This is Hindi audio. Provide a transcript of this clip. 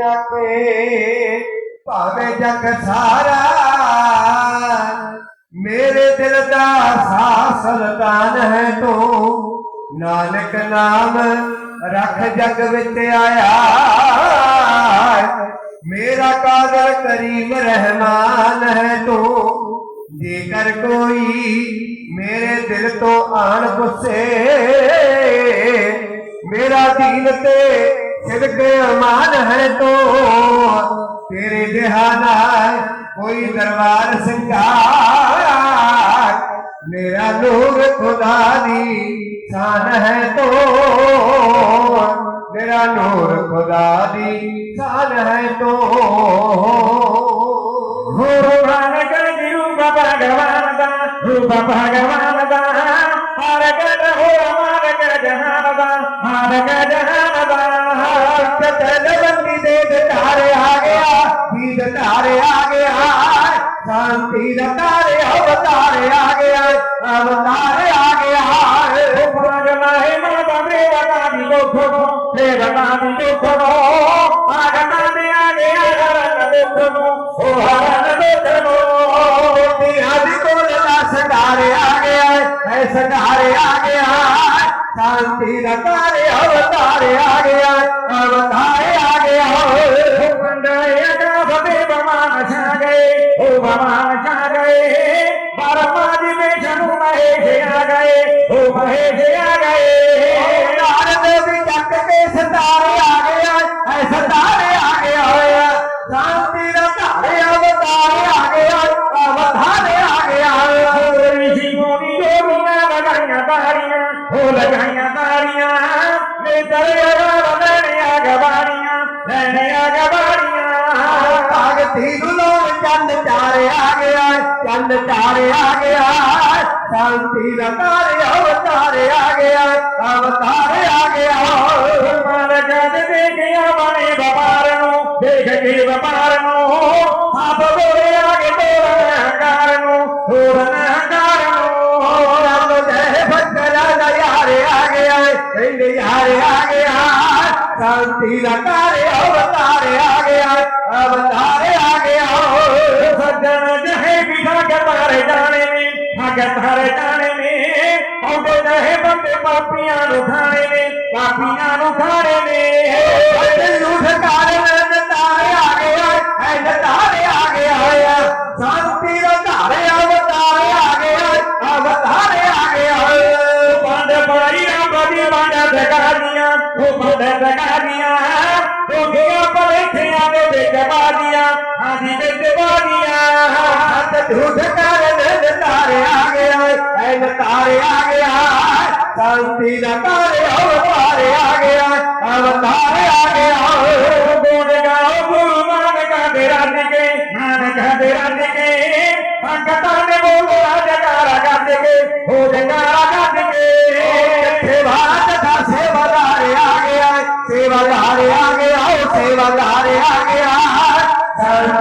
ਆਕੇ ਭਾਵੇਂ ਜਗ ਸਾਰਾ, ਮੇਰੇ ਦਿਲ ਦਾ ਸਾਹ ਸੁਲਤਾਨ ਹੈ ਤੂੰ। ਨਾਨਕ ਨਾਮ ਰੱਖ ਜਗ ਵਿੱਚ ਆਇਆ। ਮੇਰਾ ਕਾਦਰ ਕਰੀਮ ਰਹਿਮਾਨ ਹੈ ਤੂੰ। ਜੇਕਰ ਕੋਈ ਮੇਰੇ ਦਿਲ ਤੋਂ ਆਣ ਗੁੱਸੇ ਮੇਰਾ ਦੀਨ ਤੇ सिरके अमान है तो तेरे देहाना है, कोई दरबार सिंगार। मेरा नूर खुदा दी शान है तो मेरा नूर खुदा दी शान है तो। भगवान का भगवान का रूप भगवान तारे आ गया शांति तारे आ गया अब तारे आ गया सटारे आ गया है सटारे आ गया शांति तारे अवतारे आ गया अवतारे आ गया हो भगवान छा गए हो भगवान छा गए बारह में महेश आ गए हो महेश ਮੇ ਦਰਿਆ ਲੈਣੀਆਂ ਗਵਾਰੀਆਂ ਲੈਣੀਆਂ ਭਗਤੀ ਨੂੰ ਚੰਦ ਚਾਰੇ ਆ ਗਿਆ ਚੰਦ ਚਾਰੇ ਆ ਗਿਆ। ਸ਼ਾਂਤੀ ਦਾ ਧਾਰੇ ਅਵਤਾਰੇ ਆ ਗਿਆ ਅਵਤਾਰੇ ਆ ਗਿਆ। ਮਾਰ ਜਦ ਦੇਖਿਆ ਬਣੇ ਵਪਾਰ ਨੂੰ ਦੇਖ ਕੇ ਵਪਾਰ ਨੂੰ ਆਪ ਬੋਲੇ कांति लतारे अवतारे आ गया अवतारे आ गया हो सज्जन जहे बिठा के तारे जाने में भागे तारे जाने में औटे जहे बंदे पापियाँ रुखाने में, पापियाँ रुखाने में। लूठ कारे में तारे आ गया है तारे आ गया है शांति लतारे अवतारे आ गया अवतारे आ गया बंद बड़ी बड़ी बंद जगा लगा दिया तो दिया परेथिया ने बेचबा दिया हाथी बेचबा दिया झूठ कारण तारे आ गया ऐन तारे आ गया शांति न तारे अवतारे आ गया अवतारे आ गया बोल गाओ गुरु नानक तेरा निके नानक तेरा निके भगता ने बोला जगारा गाते के हो जगारा गाते सेवल हारे आगे आओ सेवल हारे आगे आ